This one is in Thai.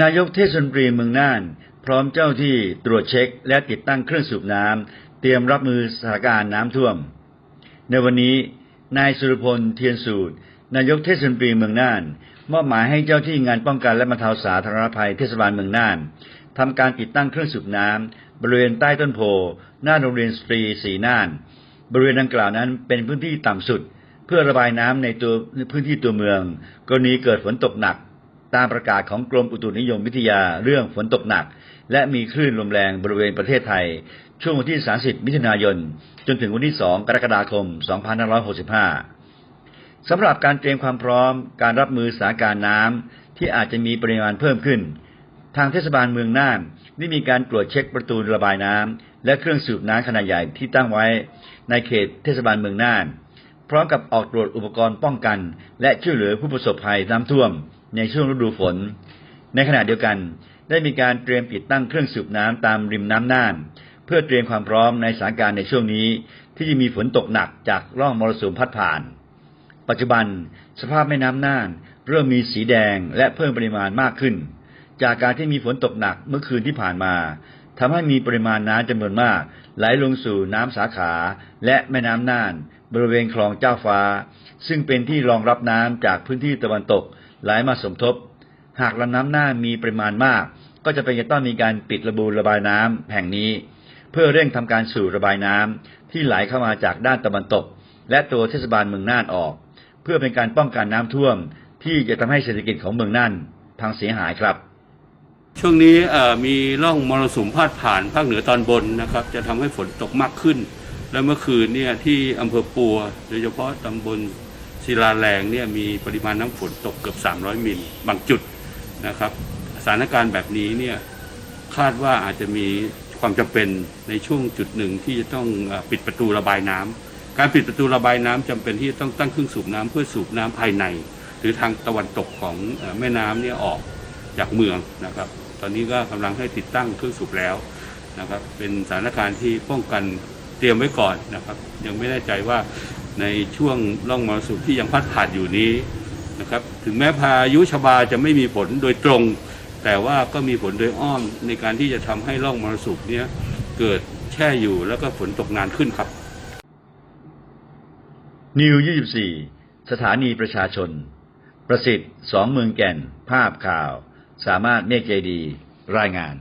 นายกเทศมนตรีเมืองน่าน พร้อมเจ้าที่ตรวจเช็ค และติดตั้งเครื่องสูบน้ำเตรียมรับมือสถานการณ์น้ำท่วม ในวันนี้ นายสุรพลเทียนสูตร นายกเทศมนตรีเมืองน่าน มอบหมายให้เจ้าที่งานป้องกันและบรรเทาสาธารณภัยเทศบาลเมืองน่านทำการติดตั้งเครื่องสูบน้ำบริเวณใต้ต้นโพหน้าโรงเรียนสตรีสีน่าน บริเวณดังกล่าวนั้นเป็นพื้นที่ต่ำสุด เพื่อระบายน้ำในตัวพื้นที่ตัวเมือง กรณีเกิดฝนตกหนัก ตามประกาศของกรมอุตุนิยมวิทยาเรื่องฝนตกหนัก และมีคลื่นลมแรงบริเวณประเทศไทย ช่วงวันที่ 30 มิถุนายน จนถึงวันที่ 2 กรกฎาคม 2565 สำหรับการเตรียมความพร้อมการรับมือสถานการณ์น้ำที่อาจจะมีปริมาณเพิ่มขึ้น ทางเทศบาลเมืองน่านได้มีการตรวจเช็คประตูระบายน้ำและเครื่องสูบน้ำขนาดใหญ่ที่ตั้งไว้ ในเขตเทศบาลเมืองน่าน พร้อมกับออกตรวจอุปกรณ์ป้องกัน และช่วยเหลือผู้ประสบภัยน้ำท่วม ในช่วงฤดูฝน ในขณะเดียวกัน ได้มีการเตรียมติดตั้งเครื่องสูบน้ำตามริมน้ำน่าน เพื่อเตรียมความพร้อมในสถานการณ์ในช่วงนี้ ที่จะมีฝนตกหนักจากร่องมรสุมพัดผ่าน ปัจจุบันสภาพแม่น้ำน่าน เริ่มมีสีแดงและเพิ่มปริมาณมากขึ้น จากการที่มีฝนตกหนักเมื่อคืนที่ผ่านมา ทำให้มีปริมาณน้ำจำนวนมาก ไหลลงสู่น้ำสาขาและแม่น้ำน่าน บริเวณคลองเจ้าฟ้า ซึ่งเป็นที่รองรับน้ำจากพื้นที่ตะวันตกไหลมาสมทบ หากลำน้ำน่านมีปริมาณมาก ก็จะเป็นจะต้องมีการปิดระบูระบายน้ำแห่งนี้ เพื่อเร่งทำการสู่ระบายน้ำที่ไหลเข้ามาจากด้านตะวันตก และตัวเทศบาลเมืองน่านออก เพื่อเป็นการป้องกันน้ำท่วมที่จะทำให้เศรษฐกิจของเมืองน่านพังเสียหายครับ ช่วงนี้มีร่องมรสุมพาดผ่านภาคเหนือตอนบนนะครับ จะทำให้ฝนตกมากขึ้น และเมื่อคืนเนี่ยที่อำเภอปัว โดยเฉพาะตำบลศิลาแรงเนี่ยมีปริมาณน้ำฝนตกเกือบ 300 มิลบางจุดนะครับ สถานการณ์แบบนี้เนี่ยคาดว่าอาจจะมีความจำเป็นในช่วงจุดหนึ่งที่จะต้องปิดประตูระบายน้ำการปิดประตูระบายน้ำจำเป็นที่จะต้องตั้งเครื่องสูบน้ำเพื่อสูบน้ำภายใน หรือทางตะวันตกของแม่น้ำเนี่ยออก จากเมืองนะครับ ตอนนี้ก็กำลังให้ติดตั้งเครื่องสูบแล้วนะครับ เป็นสถานการณ์ที่ป้องกันเตรียมไว้ก่อนนะครับ ยังไม่แน่ใจว่าในช่วงร่องมรสุมที่ยังพัดผ่านอยู่นี้นะครับ ถึงแม้พายุชบาจะไม่มีผลโดยตรง แต่ว่าก็มีผลโดยอ้อมในการที่จะทำให้ร่องมรสุมเนี้ยเกิดแช่อยู่แล้วก็ฝนตกนานขึ้นครับนิว24 สถานีประชาชน ประสิทธิ์สองเมืองแก่น ภาพข่าว สามารถเมฆใจดีรายงาน